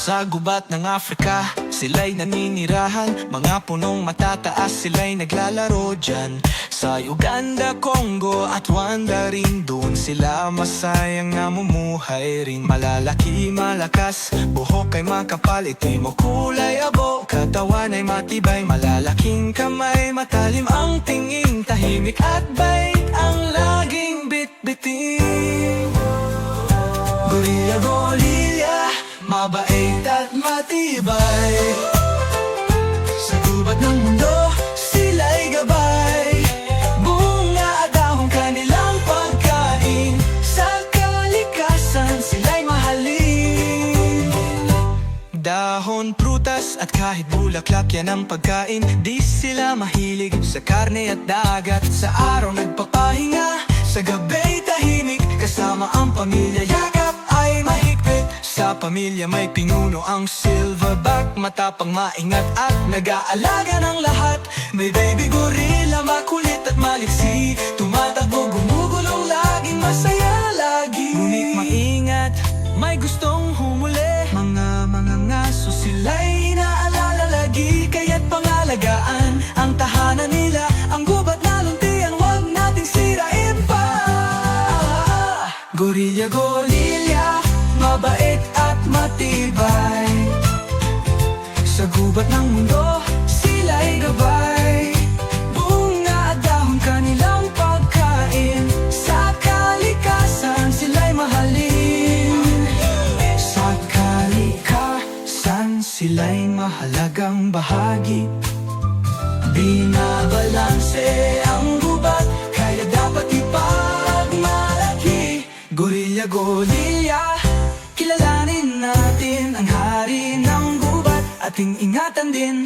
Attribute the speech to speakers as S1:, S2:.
S1: sa gubat ng Afrika Sila'y naninirahan. Mga punong matataas Sila'y naglalaro dyan. Sa Uganda, Congo at Rwanda rin Doon sila masayang namumuhay rin. Malalaki, malakas Buhok ay makapal Itim o kulay abo Katawan ay matibay. Malalaking kamay Matalim ang tingin Tahimik at bait Mabait at matibay. Sa gubat ng mundo Sila'y gabay. Bunga at dahong kanilang pagkain. Sa kalikasan Sila'y mahalin. Dahon, prutas at kahit bulaklak yan ang pagkain. Di sila mahilig sa karne at dagat. Sa araw nagpapahinga. Sa gabi tahimik. Kasama ang pamilya pamilya may pinuno ang silverback Matapang maingat at nag-aalaga ng lahat. May baby gorilla makulit at maliksi. Tumatakbo gumugulong laging masaya lagi. Ngunit maingat may gustong humuli. Mga mga ngaso sila'y inaalala lagi. Kaya't pangalagaan ang tahanan nila. Ang gubat na luntian wag nating sirain pa. Gorilla, gorilla, mabait matibay. Sa gubat ng mundo, sila'y gabay. Bunga at dahon kanilang pagkain. Sa kalikasan, sila'y mahalin. Sa kalikasan, sila'y mahalagang bahagi. Binabalanse ang gubat Kaya dapat ipagmalaki. Gorilla, gorilla Kilalanin natin ang hari ng gubat Ating ingatan din